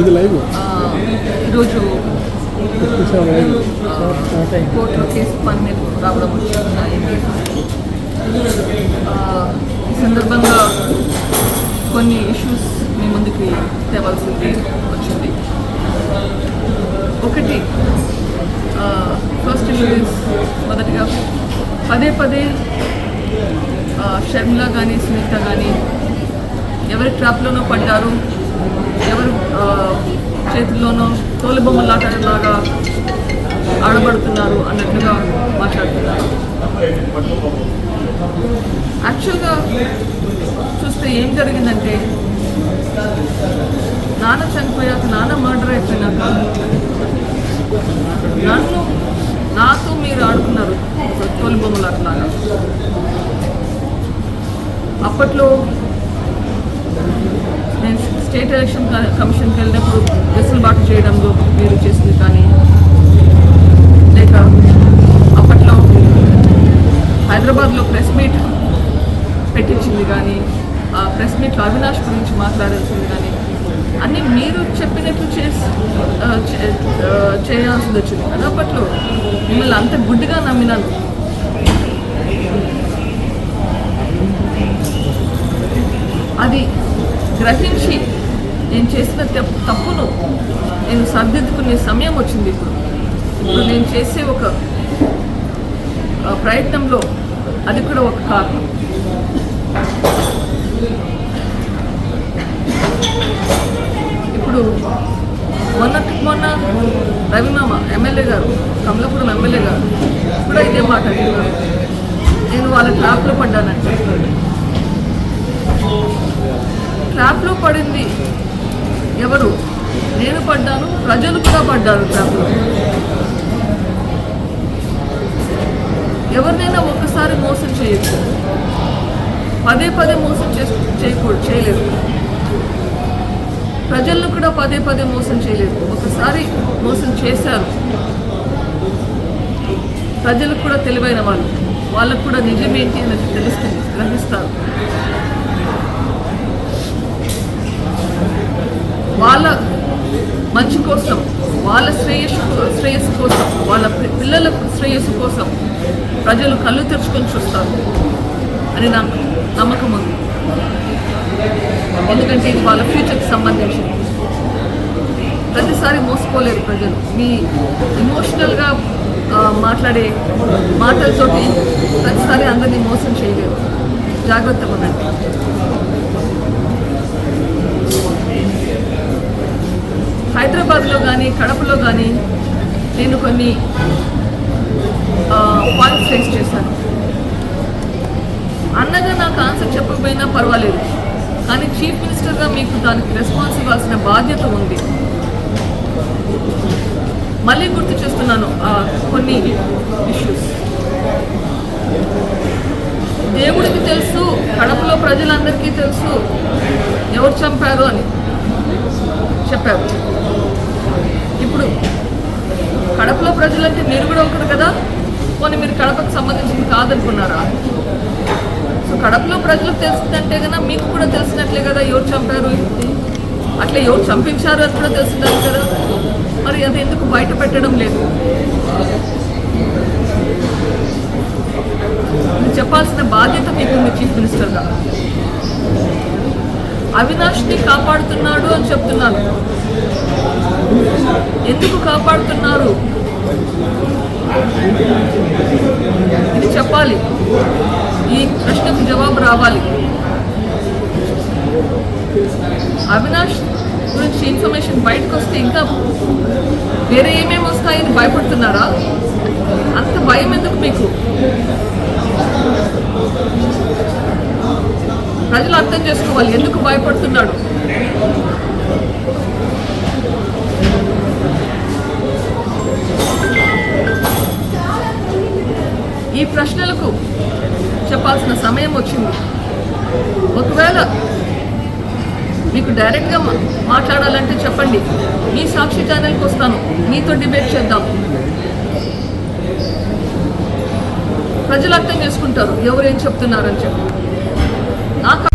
ఇది లైవ్. ఈరోజు లైవ్. కోర్టులో కేసు పని మీద రావడం వచ్చింది. ఈ సందర్భంగా కొన్ని ఇష్యూస్ మీ ముందుకి తేవాల్సింది వచ్చింది. ఒకటి ఫస్ట్ ఇష్యూ ఇస్ మొదటిగా పదే పదే షర్మిల కానీ సునీత కానీ ఎవరి ట్రాప్లోనో పడ్డారు? ఎవరు ఆ, చేతుల్లోనో తోలుబొమ్మలాటలాగా ఆడబడుతున్నారు అన్నట్లుగా మాట్లాడుతున్నారు. యాక్చువల్గా చూస్తే ఏం జరిగిందంటే నాన్న చనిపోయాక నాన్న మర్డర్ అయిపోయినాక నన్ను నాతో మీరు ఆడుకున్నారు తోలుబొమ్మలాటలాగా. అప్పట్లో స్టేట్ ఎలక్షన్ కమిషన్కి వెళ్ళినప్పుడు వెసులుబాటు చేయడంలో మీరు చేసింది కానీ లేక అప్పట్లో హైదరాబాద్లో ప్రెస్ మీట్ పెట్టించింది కానీ ఆ ప్రెస్ మీట్లో అవినాష్ గురించి మాట్లాడాల్సింది కానీ అన్నీ మీరు చెప్పినట్లు చేసి చేయాల్సింది వచ్చింది. కానీ అప్పట్లో మిమ్మల్ని అంత గుడ్డిగా నమ్మినాను. అది గ్రహించి నేను చేసిన తప్పును నేను సర్దిద్దుకునే సమయం వచ్చింది ఇప్పుడు. ఇప్పుడు నేను చేసే ఒక ప్రయత్నంలో అది కూడా ఒక కారణం. ఇప్పుడు మొన్నటి మొన్న రవిమామ ఎమ్మెల్యే గారు కమలపురం ఎమ్మెల్యే గారు కూడా ఇదే మాట నేను వాళ్ళ ట్రాప్లో పడ్డానంటే ట్రాప్లో పడింది ప్రజలు కూడా పడ్డారు ట్రాప్లో ఎవరినైనా ఒక్కసారి మోసం చేయొచ్చు పదే పదే మోసం చేసు చేయకూడదు చేయలేదు ప్రజలను కూడా పదే పదే మోసం చేయలేదు. ఒకసారి మోసం చేశారు. ప్రజలకు కూడా తెలివైన వాళ్ళు. వాళ్ళకు కూడా నిజమేంటి అనేది తెలుస్తుంది గ్రహిస్తారు. వాళ్ళ వాళ్ళ శ్రేయస్సు శ్రేయస్సు కోసం వాళ్ళ పిల్లల శ్రేయస్సు కోసం ప్రజలు కళ్ళు తెరుచుకొని చూస్తారు అని నాకు నమ్మకం ఉంది. ఎందుకంటే ఇది వాళ్ళ ఫ్యూచర్కి సంబంధించింది. ప్రతిసారి మోసపోలేరు ప్రజలు. మీ ఇమోషనల్గా మాట్లాడే మాటలతోటి ప్రతిసారి అందరినీ మోసం చేయలేరు. జాగ్రత్తగా ఉండండి హైదరాబాద్లో కానీ కడపలో కానీ నేను కొన్ని పాయింట్స్ రేస్ చేశాను. అన్నగా నాకు ఆన్సర్ చెప్పకపోయినా పర్వాలేదు. కానీ చీఫ్ మినిస్టర్గా మీకు దానికి రెస్పాన్స్ ఇవ్వాల్సిన బాధ్యత ఉంది. మళ్ళీ గుర్తు చేస్తున్నాను కొన్ని ఇష్యూస్ దేవుడికి తెలుసు కడపలో ప్రజలందరికీ తెలుసు ఎవరు చంపారు అని చెప్పారు. ఇప్పుడు కడపలో ప్రజలంటే మీరు కూడా ఒకరు కదా? పోనీ మీరు కడపకు సంబంధించింది కాదనుకున్నారా? సో కడపలో ప్రజలకు తెలిసిందంటే కదా మీకు కూడా తెలిసినట్లే కదా ఎవరు చంపారు? ఇది. అట్లా ఎవరు చంపించారు అని కూడా తెలిసిందని కదా. మరి అది ఎందుకు బయట పెట్టడం లేదు? చెప్పాల్సిన బాధ్యత మీకుంది చీఫ్ మినిస్టర్గా. అవినాష్ని కాపాడుతున్నాడు అని చెప్తున్నాను. ఎందుకు కాపాడుతున్నారు? ఇది చెప్పాలి. ఈ ప్రశ్నకు జవాబు రావాలి. అవినాష్ గురించి ఇన్ఫర్మేషన్ బయటకు వస్తే ఇంకా వేరే ఏమేమి వస్తాయని భయపడుతున్నారా? అంత భయం ఎందుకు మీకు? ప్రజలు అర్థం చేసుకోవాలి. ఎందుకు భయపడుతున్నాడు? వచ్చింది. ఒకవేళ మీకు డైరెక్ట్గా మాట్లాడాలంటే చెప్పండి. మీ సాక్షి ఛానల్కి వస్తాను. మీతో డిబేట్ చేద్దాం. ప్రజలు అర్థం చేసుకుంటారు. ఎవరేం చెప్తున్నారని చెప్పి. నాకు